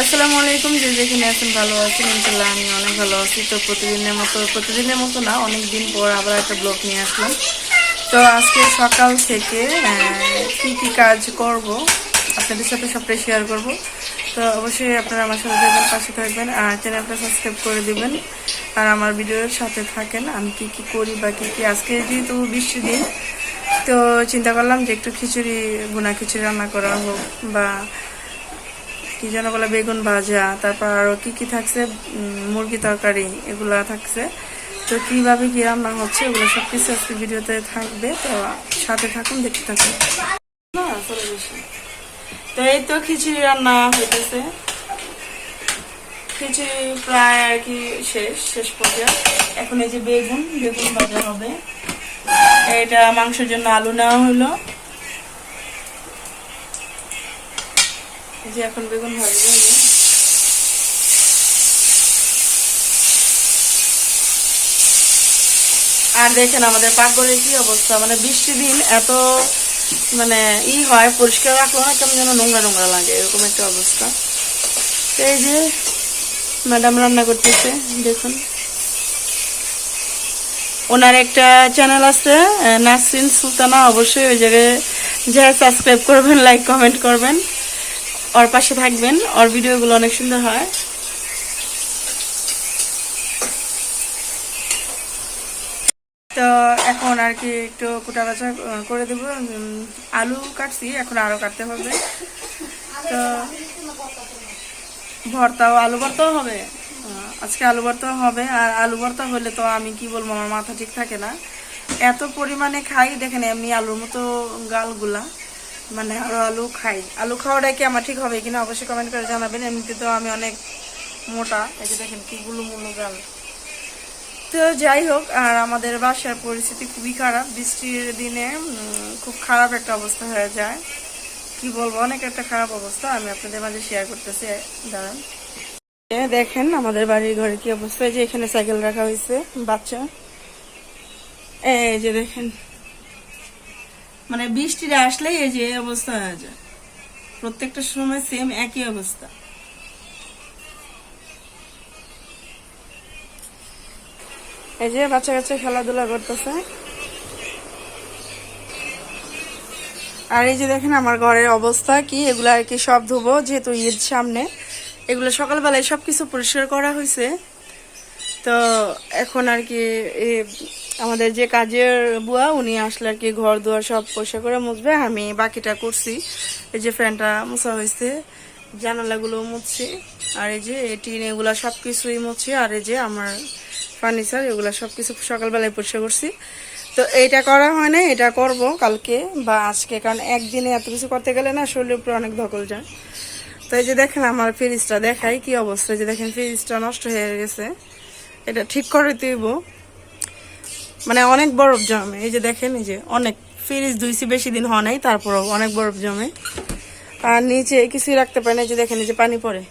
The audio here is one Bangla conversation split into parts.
আসসালামু আলাইকুম, যে যেখানে আছেন ভালো আছেন ইনশাল্লাহ আমি অনেক ভালো আছি। তো প্রতিদিনের মতো প্রতিদিনের মতো না অনেক দিন পর আবার একটা ব্লগ নিয়ে আসলাম। তো আজকে সকাল থেকে কি কি কাজ করব, আপনাদের সাথে সবটাই শেয়ার করব। তো অবশ্যই আপনারা আমার সাথে থাকবেন, পাশে থাকবেন, আর চ্যানেলটা সাবস্ক্রাইব করে দেবেন। আর আমার ভিডিওর সাথে থাকেন, আমি কি কি করি বা কী কী। আজকে যেহেতু বৃষ্টির দিন, তো চিন্তা করলাম যে একটু খিচুড়ি, ভুনা খিচুড়ি রান্না করা হোক বা কি যেন বলে, বেগুন ভাজা, তারপর আরও কি কি থাকছে? মুরগি তরকারি, এগুলা থাকছে। তো কীভাবে কি রান্না হচ্ছে, এগুলো সব কিছু আজকে ভিডিওতে থাকবে। তো সাথে থাকুন, দেখতে থাকুন। গেছে। তো এই তো খিচুড়ি রান্না হইতেছে। খিচুড়ি প্রায় আর কি শেষ শেষ পর্যায়ে। এখন এই যে বেগুন বেগুন ভাজা হবে। এটা মাংসের জন্য আলু নেওয়া হলো। যে এখন বেগুন ভাজবে আর দেখেন আমাদের পাকঘরের কি অবস্থা মানে বৃষ্টি দিন এত মানে ই হয়, পরিষ্কার রাখল না কেমন যেন নোংরা নোংরা লাগে, এরকম একটা অবস্থা। এই যে ম্যাডাম রান্না করতেছে, দেখুন। ওনার একটা চ্যানেল আছে নাসরিন সুলতানা, অবশ্যই ওই জায়গায় যা সাবস্ক্রাইব করবেন লাইক কমেন্ট করবেন। ওর পাশে থাকবেন, ওর ভিডিওগুলো অনেক সুন্দর হয়। তো এখন আর কি একটু কুটা বাছা করে দেবো আলু কাটছি, এখন আরও কাটতে হবে। তো ভর্তাও আলু ভর্তাও হবে। আজকে আলু ভর্তাও হবে, আর আলু ভর্তা হলে তো আমি কি বলব, আমার মাথা ঠিক থাকে না। এত পরিমাণে খাই, দেখেন এমনি আলুর মতো গালগুলা। মানে আরও আলু খাই। আলু খাওয়াটা কি আমার ঠিক হবে কিনা অবশ্যই কমেন্ট করে জানাবেন। এমনিতে তো আমি অনেক মোটা। এই যে দেখেন কি গুলো মুলো গাল তো যাই হোক, আর আমাদের বাসার পরিস্থিতি খুবই খারাপ। বৃষ্টির দিনে খুব খারাপ একটা অবস্থা হয়ে যায়। কি বলব? অনেক একটা খারাপ অবস্থা। আমি আপনাদের মাঝে শেয়ার করতেছি। দাঁড়ান। দেখেন আমাদের বাড়ির ঘরে কি অবস্থা? যে এখানে সাইকেল রাখা হয়েছে বাচ্চা। এই যে দেখেন। মানে বৃষ্টিটা আসলেই এই যে অবস্থা হয়ে যায়। প্রত্যেকটা সময় সেম একই অবস্থা। এই যে বাচ্চা কাচ্চা খেলাধুলা করতেছে। আর এই যে দেখেন আমার ঘরের অবস্থা কি, এগুলো আর কি সব ধুবো, যেহেতু ঈদ সামনে। এগুলো সকালবেলায় সব কিছু পরিষ্কার করা হয়েছে। তো এখন আর কি আমাদের যে কাজের বুয়া, উনি আসলে আর কি ঘর দুয়ার সব পরিষ্কার করে মুছবে, আমি বাকিটা করছি। এই যে ফ্যানটা মোছা হয়েছে, জানালাগুলো মুছছি, আর এই যে টিন এগুলা সব কিছুই মুছছি আর এই যে আমার ফার্নিচার এগুলা সব কিছু সকালবেলায় পরিষ্কার করছি। তো এইটা করা হয় না এটা করব কালকে বা আজকে, কারণ একদিনে এত কিছু করতে গেলে না শরীরের উপরে অনেক ধকল যায়। তো এই যে দেখেন, আমার ফ্রিজটা দেখাই কি অবস্থা যে দেখেন ফ্রিজটা নষ্ট হয়ে গেছে। এটা ঠিক করে দিব। মানে অনেক বরফ জমে। এই যে দেখেন, এই যে অনেক ফ্রিজ ধুইছি বেশি দিন হয় নাই, তারপরও অনেক বরফ জমে। আর নিচে কিছুই রাখতে পারে না যে দেখেন, এই যে পানি পড়ে।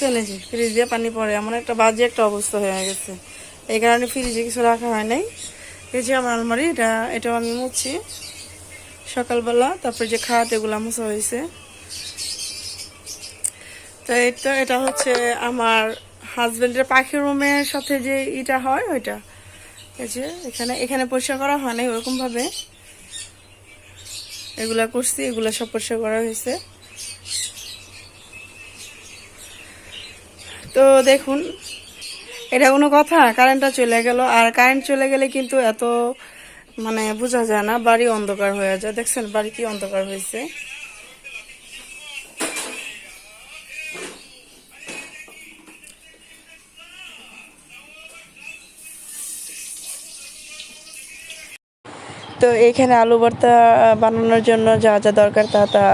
শুনেছি ফ্রিজ দিয়ে পানি পড়ে। এমন একটা বাজে একটা অবস্থা হয়ে গেছে। এই কারণে ফ্রিজে কিছু রাখা হয় নাই। এই যে আমার আলমারি, এটা, এটাও আমি মুছি। সকালবেলা, তারপরে যে খাট, এগুলো মুছা হয়েছে। তো এটা এটা হচ্ছে আমার হাজবেন্ডের পাখির রুমের সাথে যে ইটা হয়, ওইটা। এই এখানে এখানে পরিষ্কার করা হয় নাই ওরকম ভাবে এগুলা করছি, এগুলা সব পরিষ্কার করা হয়েছে। তো দেখুন, এটা কোনো কথা, কারেন্টটা চলে গেল। আর কারেন্ট চলে গেলে কিন্তু এত মানে বোঝা যায় না, বাড়ি অন্ধকার হয়ে যায়। দেখছেন, বাড়ি কি অন্ধকার হয়েছে? তো এইখানে আলু ভর্তা বানানোর জন্য যা যা দরকার তা তা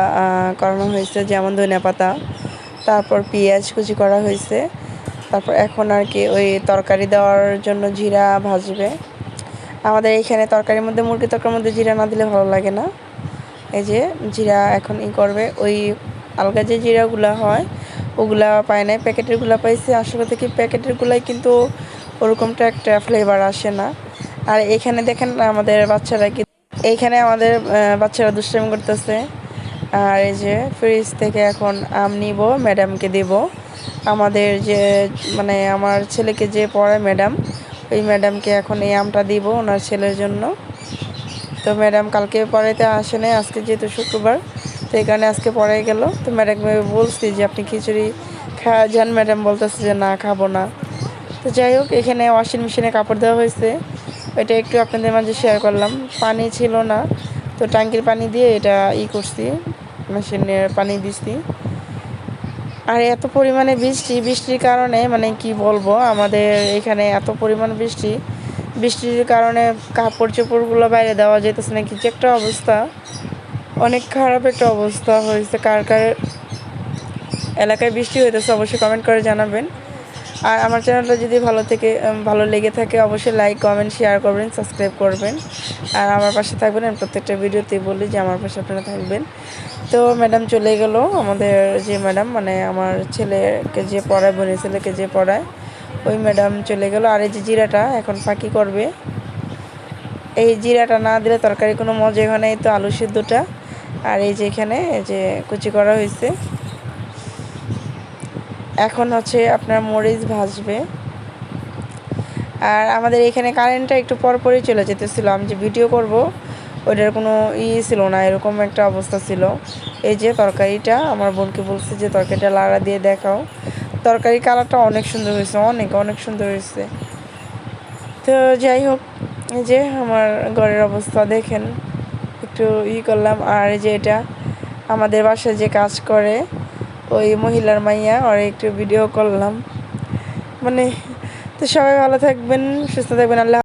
করানো হয়েছে। যেমন ধনিয়া পাতা, তারপর পেঁয়াজ কুচি করা হয়েছে। তারপর এখন আর কি ওই তরকারি দেওয়ার জন্য জিরা ভাজবে। আমাদের এইখানে তরকারির মধ্যে, মুরগি তরকারির মধ্যে জিরা না দিলে ভালো লাগে না। এই যে জিরা এখন ই করবে। ওই আলগা যে জিরাগুলা হয়, ওগুলা পায় নাই। প্যাকেটেরগুলা পাইছে। আসলে থেকে প্যাকেটেরগুলাই কিন্তু ওরকমটা একটা ফ্লেভার আসে না। আর এখানে দেখেন আমাদের বাচ্চারা কি এইখানে আমাদের বাচ্চারা দুষ্টামি করতেছে। আর এই যে ফ্রিজ থেকে এখন আম নিব ম্যাডামকে দেব। আমাদের যে মানে আমার ছেলেকে যে পড়ায় ম্যাডাম ওই ম্যাডামকে এখন এই আমটা দিব ওনার ছেলের জন্য। তো ম্যাডাম কালকে পড়াইতে আসে নাই, আজকে যেহেতু শুক্রবার, তো এই কারণে আজকে পড়াই গেল। তো ম্যাডামকে বলছি যে, আপনি খিচুড়ি খাওয়া যান ম্যাডাম বলতেছে যে, না, খাব না। তো যাই হোক, এখানে ওয়াশিং মেশিনে কাপড় দেওয়া হয়েছে। এটা একটু আপনাদের মাঝে শেয়ার করলাম। পানি ছিল না, তো ট্যাঙ্কির পানি দিয়ে এটা ই করছি মেশিনের পানি দিছি। আর এত পরিমাণে বৃষ্টি, বৃষ্টির কারণে মানে কি বলব, আমাদের এখানে এত পরিমাণ বৃষ্টি। বৃষ্টির কারণে কাপড় চোপড়গুলো বাইরে দেওয়া যেতেছে না, কিছু একটা অবস্থা। অনেক খারাপ একটা অবস্থা হয়েছে। কার কার এলাকায় বৃষ্টি হইতেছে অবশ্যই কমেন্ট করে জানাবেন। আর আমার চ্যানেলটা যদি ভালো থেকে ভালো লেগে থাকে, অবশ্যই লাইক কমেন্ট শেয়ার করবেন সাবস্ক্রাইব করবেন। আর আমার পাশে থাকবেন, আমি প্রত্যেকটা ভিডিওতে বলি যে আমার পাশে আপনারা থাকবেন। তো ম্যাডাম চলে গেল, আমাদের যে ম্যাডাম মানে আমার ছেলেকে যে পড়ায় বোনের ছেলেকে যে পড়ায়, ওই ম্যাডাম চলে গেল। আর এই যে জিরাটা এখন ফাঁকি করবে। এই জিরাটা না দিলে তরকারি কোনো মজা হয় না, এই তো আলু সিদ্ধটা। আর এই যে এখানে যে কুচি করা হয়েছে। এখন হচ্ছে আপনার মরিচ ভাজবে। আর আমাদের এখানে কারেন্টটা একটু পরপরই চলে যেতেছিল, আমি যে ভিডিও করব, ওইটার কোনো ই ছিল না, এরকম একটা অবস্থা ছিল। এই যে তরকারিটা, আমার বোনকে বলছে যে তরকারিটা লাড়া দিয়ে দেখাও। তরকারি কালারটা অনেক সুন্দর হয়েছে, অনেক অনেক সুন্দর হয়েছে। তো যাই হোক, এই যে আমার ঘরের অবস্থা, দেখেন, একটু ই করলাম। আর এই যে এটা, আমাদের বাসায় যে কাজ করে ওই মহিলার মাইয়া আর একটু ভিডিও করলাম। মানে তো সবাই ভালো থাকবেন, সুস্থ থাকবেন, আল্লাহ